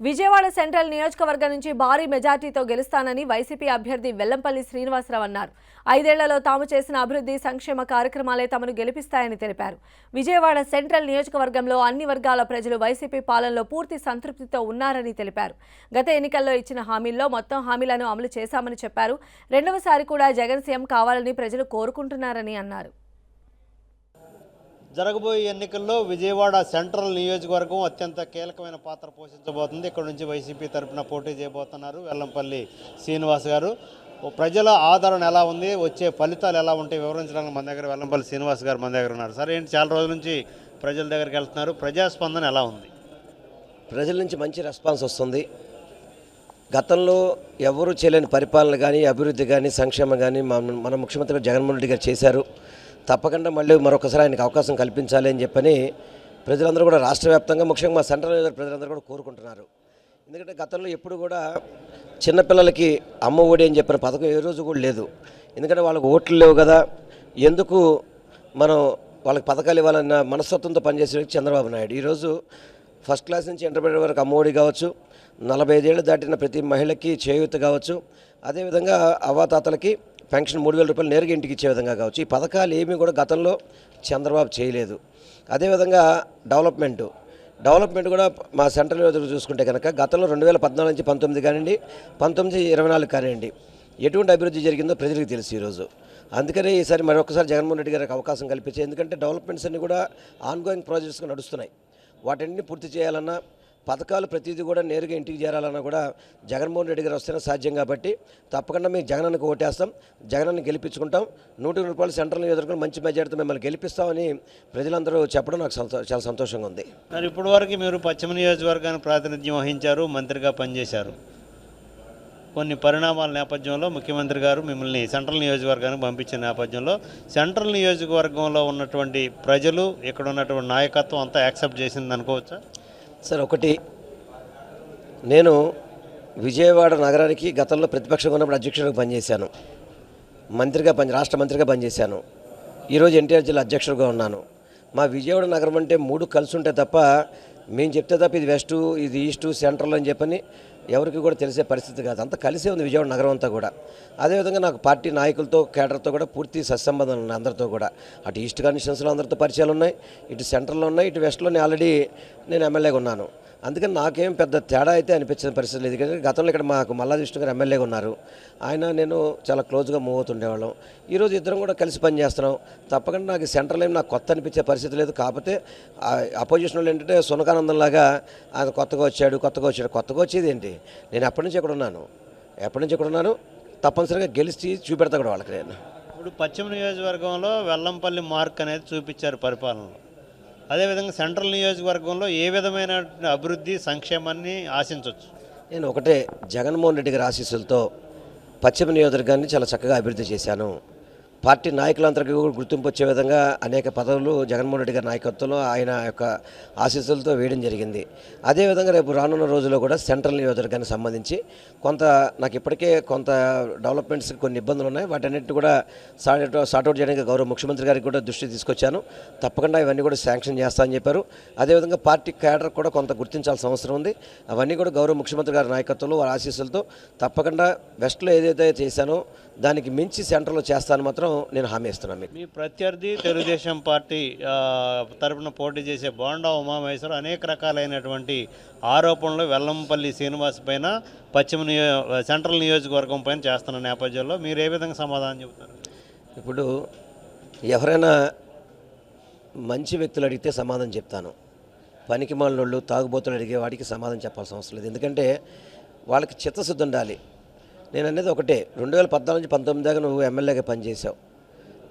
Vijayawada central నియోజకవర్గం నుంచి భారీ మెజార్టీతో గెలుస్తానని వైసీపీ అభ్యర్థి వెల్లంపల్లి శ్రీనివాసరావు అన్నారు. ఐదేళ్ళలో తాము చేసిన అభివృద్ధి సంక్షేమ కార్యక్రమాలే తమను గెలిపిస్తాయని తెలిపారు. విజయవాడ సెంట్రల్ నియోజకవర్గంలో అన్ని వర్గాల ప్రజలు వైసీపీ పాలనలో పూర్తి సంతృప్తితో ఉన్నారని తెలిపారు. గత ఎన్నికల్లో ఇచ్చిన హామీల్లో మొత్తం హామీలను అమలు చేశామని చెప్పారు. రెండవసారి కూడా జగన్ సీఎం కావాలని ప్రజలు కోరుకుంటున్నారని అన్నారు. జరగబోయే ఎన్నికల్లో విజయవాడ సెంట్రల్ నియోజకవర్గం అత్యంత కీలకమైన పాత్ర పోషించబోతుంది. ఇక్కడ నుంచి వైసీపీ తరఫున పోటీ చేయబోతున్నారు వెల్లంపల్లి శ్రీనివాస్ గారు. ప్రజల ఆదరణ ఎలా ఉంది? వచ్చే ఫలితాలు ఎలా ఉంటాయి? వివరించడానికి మన దగ్గర వెల్లంపల్లి శ్రీనివాస్ గారు మన దగ్గర ఉన్నారు. సరే ఏంటి? చాలా రోజుల నుంచి ప్రజల దగ్గరికి వెళ్తున్నారు. ప్రజాస్పందన ఎలా ఉంది? ప్రజల నుంచి మంచి రెస్పాన్స్ వస్తుంది. గతంలో ఎవరు చేయలేని పరిపాలన కానీ అభివృద్ధి కానీ సంక్షేమం కానీ మన మన ముఖ్యమంత్రి జగన్మోహన్ రెడ్డి గారు చేశారు. తప్పకుండా మళ్ళీ మరొకసారి ఆయనకు అవకాశం కల్పించాలి అని చెప్పని ప్రజలందరూ కూడా రాష్ట్ర వ్యాప్తంగా ముఖ్యంగా మా సెంట్రల్ ప్రజలందరూ కూడా కోరుకుంటున్నారు. ఎందుకంటే గతంలో ఎప్పుడు కూడా చిన్నపిల్లలకి అమ్మ ఒడి అని చెప్పిన పథకం ఏ రోజు కూడా లేదు. ఎందుకంటే వాళ్ళకి ఓట్లు లేవు కదా. ఎందుకు మనం వాళ్ళకి పథకాలు ఇవ్వాలన్న మనస్తత్వంతో పనిచేసే వ్యక్తి చంద్రబాబు నాయుడు. ఈరోజు ఫస్ట్ క్లాస్ నుంచి ఇంటర్మీడియట్ వరకు అమ్మఒడి కావచ్చు నలభై ఐదేళ్ళు దాటిన ప్రతి మహిళకి చేయూత కావచ్చు. అదేవిధంగా అవ్వాతాతలకి పెన్షన్ మూడు వేల రూపాయలు నేరుగా ఇంటికి ఇచ్చే విధంగా కావచ్చు. ఈ పథకాలు ఏమీ కూడా గతంలో చంద్రబాబు చేయలేదు. అదేవిధంగా డెవలప్మెంటు. డెవలప్మెంట్ కూడా మా సెంట్రల్ చూసుకుంటే కనుక గతంలో రెండు వేల పద్నాలుగు నుంచి పంతొమ్మిది కానివ్వండి పంతొమ్మిది ఇరవై నాలుగు కానివ్వండి ఎటువంటి అభివృద్ధి జరిగిందో ప్రజలకు తెలుసు ఈరోజు. అందుకనే ఈసారి మరొకసారి జగన్మోహన్ రెడ్డి గారికి అవకాశం కల్పించే ఎందుకంటే డెవలప్మెంట్స్ అన్నీ కూడా ఆన్గోయింగ్ ప్రాజెక్ట్స్గా నడుస్తున్నాయి. వాటన్నిటిని పూర్తి చేయాలన్నా పథకాలు ప్రతిదీ కూడా నేరుగా ఇంటికి చేరాలన్నా కూడా జగన్మోహన్ రెడ్డి గారు వస్తేనే సాధ్యం కాబట్టి తప్పకుండా మేము జగనన్నకు ఓటేస్తాం. జగనన్న గెలిపించుకుంటాం. నూట రూపాయలు సెంట్రల్ నియోజకవర్గం మంచి మెజార్టీతో మిమ్మల్ని గెలిపిస్తామని ప్రజలందరూ చెప్పడం నాకు చాలా సంతోషంగా ఉంది. మరి ఇప్పటి వరకు మీరు పశ్చిమ నియోజకవర్గానికి ప్రాతినిధ్యం వహించారు మంత్రిగా పనిచేశారు. కొన్ని పరిణామాల నేపథ్యంలో ముఖ్యమంత్రి గారు మిమ్మల్ని సెంట్రల్ నియోజకవర్గానికి పంపించిన నేపథ్యంలో సెంట్రల్ నియోజకవర్గంలో ఉన్నటువంటి ప్రజలు ఇక్కడ ఉన్నటువంటి నాయకత్వం అంతా యాక్సెప్ట్ చేసింది అనుకోవచ్చా? సార్ ఒకటి నేను విజయవాడ నగరానికి గతంలో ప్రతిపక్షంగా ఉన్నప్పుడు అధ్యక్షుడిగా పనిచేశాను. మంత్రిగా పని రాష్ట్ర మంత్రిగా పనిచేశాను. ఈరోజు ఎన్టీఆర్ జిల్లా అధ్యక్షుడిగా ఉన్నాను. మా విజయవాడ నగరం అంటే మూడు కలిసి ఉంటే తప్ప మేము చెప్తే తప్ప ఇది వెస్టు ఇది ఈస్టు సెంట్రల్ అని చెప్పని ఎవరికి కూడా తెలిసే పరిస్థితి కాదు. అంతా కలిసే ఉంది విజయవాడ నగరం అంతా కూడా. అదేవిధంగా నాకు పార్టీ నాయకులతో కేడర్తో కూడా పూర్తి సత్సంబంధం ఉన్నాయి అందరితో కూడా. అటు ఈస్ట్ కాన్స్టిట్యూన్స్లో అందరితో పరిచయాలు ఉన్నాయి ఇటు సెంట్రల్లో ఉన్నాయి ఇటు వెస్ట్లోనే ఆల్రెడీ నేను ఎమ్మెల్యేగా ఉన్నాను. అందుకని నాకేం పెద్ద తేడా అయితే అనిపించిన పరిస్థితి లేదు. ఎందుకంటే గతంలో ఇక్కడ మాకు మల్లా విష్ణు గారు ఎమ్మెల్యేగా ఉన్నారు. ఆయన నేను చాలా క్లోజ్గా మూవ్ అవుతుండేవాళ్ళం. ఈరోజు ఇద్దరం కూడా కలిసి పనిచేస్తున్నాం. తప్పకుండా నాకు సెంట్రల్ ఏం నాకు కొత్త అనిపించే పరిస్థితి లేదు. కాకపోతే అపోజిషన్ వాళ్ళు ఏంటంటే సునకానందంలాగా ఆయన కొత్తగా వచ్చాడు కొత్తగా వచ్చాడు. కొత్తగా వచ్చేది ఏంటి? నేను ఎప్పటి నుంచి ఇక్కడ ఉన్నాను? ఎప్పటి నుంచి ఇక్కడ ఉన్నాను? తప్పనిసరిగా గెలిచి చూపెడతా కూడా వాళ్ళకి నేను. ఇప్పుడు పశ్చిమ నియోజకవర్గంలో వెల్లంపల్లి మార్క్ అనేది చూపించారు పరిపాలనలో. అదేవిధంగా సెంట్రల్ నియోజకవర్గంలో ఏ విధమైన అభివృద్ధి సంక్షేమాన్ని ఆశించవచ్చు? నేను ఒకటే జగన్మోహన్ రెడ్డి గారి ఆశీస్సులతో పశ్చిమ నియోజకవర్గాన్ని చాలా చక్కగా అభివృద్ధి చేశాను. పార్టీ నాయకులందరికీ కూడా గుర్తింపు వచ్చే విధంగా అనేక పదవులు జగన్మోహన్ రెడ్డి గారి నాయకత్వంలో ఆయన యొక్క ఆశీస్సులతో వేయడం జరిగింది. అదేవిధంగా రేపు రానున్న రోజుల్లో కూడా సెంట్రల్ నియోజకవర్గానికి సంబంధించి కొంత నాకు ఇప్పటికే కొంత డెవలప్మెంట్స్కి కొన్ని ఇబ్బందులు ఉన్నాయి. వాటన్నిటిని కూడా సార్ట్ సార్ట్అవుట్ చేయడానికి గౌరవ ముఖ్యమంత్రి గారికి కూడా దృష్టి తీసుకొచ్చాను. తప్పకుండా ఇవన్నీ కూడా శాంక్షన్ చేస్తామని చెప్పారు. అదేవిధంగా పార్టీ క్యాడర్ కూడా కొంత గుర్తించాల్సిన అవసరం ఉంది. అవన్నీ కూడా గౌరవ ముఖ్యమంత్రి గారి నాయకత్వంలో వారి ఆశీస్సులతో తప్పకుండా వెస్ట్లో ఏదైతే చేశానో దానికి మించి సెంట్రల్లో చేస్తాను మాత్రం నేను హామీ ఇస్తున్నాను మీకు. మీ ప్రత్యర్థి తెలుగుదేశం పార్టీ ఆ, తరపున పోటీ చేసే బోండా ఉమామహేశ్వర్ అనేక రకాలైనటువంటి ఆరోపణలు వెల్లంపల్లి శ్రీనివాస్ పైన పశ్చిమ సెంట్రల్ నియోజకవర్గం పైన చేస్తున్న నేపథ్యంలో మీరు ఏ విధంగా సమాధానం చెబుతారు? ఇప్పుడు ఎవరైనా మంచి వ్యక్తులు అడిగితే సమాధానం చెప్తాను. పనికి మాలినోళ్ళు తాగుబోతులు అడిగే వాడికి సమాధానం చెప్పాల్సిన అవసరం లేదు. ఎందుకంటే వాళ్ళకి చిత్తశుద్ధి ఉండాలి. నేను అనేది ఒకటే. రెండు వేల పద్నాలుగు నుంచి పంతొమ్మిది దాకా నువ్వు ఎమ్మెల్యేగా పనిచేసావు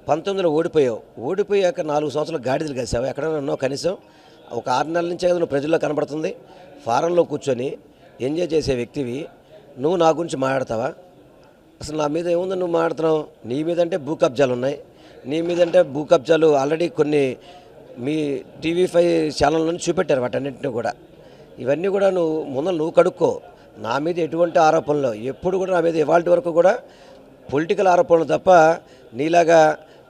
పంతొమ్మిదిలో ఓడిపోయావు. ఓడిపోయాక నాలుగు సంవత్సరాలు గాడిదలు కలిసావు ఎక్కడైనా ఉన్నావు కనీసం? ఒక ఆరు నెలల నుంచే నువ్వు ప్రజల్లో కనబడుతుంది. ఫారంలో కూర్చొని ఎంజాయ్ చేసే వ్యక్తివి. నువ్వు నా గురించి మాట్లాడతావా? అసలు నా మీద ఏముంది నువ్వు మాట్లాడుతున్నావు? నీ మీద అంటే భూ కబ్జాలు ఉన్నాయి. నీ మీద అంటే భూ కబ్జాలు ఆల్రెడీ కొన్ని మీ టీవీ ఫైవ్ ఛానల్ చూపెట్టారు వాటన్నింటినీ కూడా. ఇవన్నీ కూడా నువ్వు ముందు నువ్వు కడుక్కో. నా మీద ఎటువంటి ఆరోపణలు ఎప్పుడు కూడా నా మీద ఇవాళ వరకు కూడా పొలిటికల్ ఆరోపణలు తప్ప నీలాగా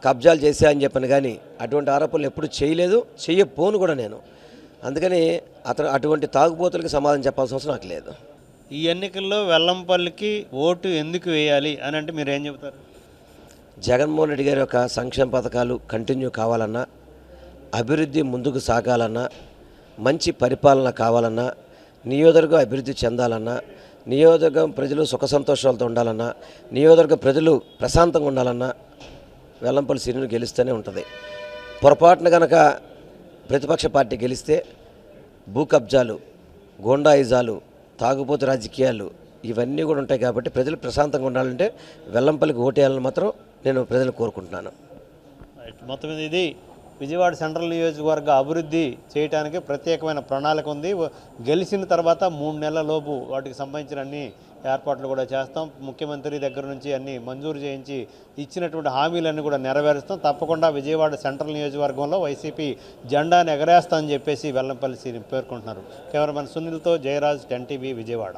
కబ్జాలు చేశా అని చెప్పను. కానీ అటువంటి ఆరోపణలు ఎప్పుడు చేయలేదు. చెయ్యపోను కూడా నేను. అందుకని అతను అటువంటి తాగుబోతులకి సమాధానం చెప్పాల్సిన అవసరం నాకు లేదు. ఈ ఎన్నికల్లో వెల్లంపల్లికి ఓటు ఎందుకు వేయాలి అని అంటే మీరు ఏం చెబుతారు? జగన్మోహన్ రెడ్డి గారి యొక్క సంక్షేమ పథకాలు కంటిన్యూ కావాలన్నా అభివృద్ధి ముందుకు సాగాలన్నా మంచి పరిపాలన కావాలన్నా నియోజకవర్గం అభివృద్ధి చెందాలన్నా నియోజకవర్గం ప్రజలు సుఖ సంతోషాలతో ఉండాలన్నా నియోజకవర్గ ప్రజలు ప్రశాంతంగా ఉండాలన్నా వెల్లంపల్లి సీనియర్ గెలుస్తూనే ఉంటుంది. పొరపాటున కనుక ప్రతిపక్ష పార్టీ గెలిస్తే భూ కబ్జాలు గోండాయిజాలు తాగుబోతు రాజకీయాలు ఇవన్నీ కూడా ఉంటాయి కాబట్టి ప్రజలు ప్రశాంతంగా ఉండాలంటే వెల్లంపల్లికి ఓటేయాలని మాత్రం నేను ప్రజలు కోరుకుంటున్నాను. మొత్తం ఇది విజయవాడ సెంట్రల్ నియోజకవర్గ అభివృద్ధి చేయడానికి ప్రత్యేకమైన ప్రణాళిక ఉంది. గెలిచిన తర్వాత మూడు నెలల లోపు వాటికి సంబంధించిన అన్ని ఏర్పాట్లు కూడా చేస్తాం. ముఖ్యమంత్రి దగ్గర నుంచి అన్ని మంజూరు చేయించి ఇచ్చినటువంటి హామీలన్నీ కూడా నెరవేరుస్తాం. తప్పకుండా విజయవాడ సెంట్రల్ నియోజకవర్గంలో వైసీపీ జెండాను ఎగరేస్తామని చెప్పేసి వెల్లంపల్లి శ్రీ పేర్కొంటున్నారు. కెమెరామెన్ సునీల్తో జయరాజ్ టెన్ టీవీ విజయవాడ.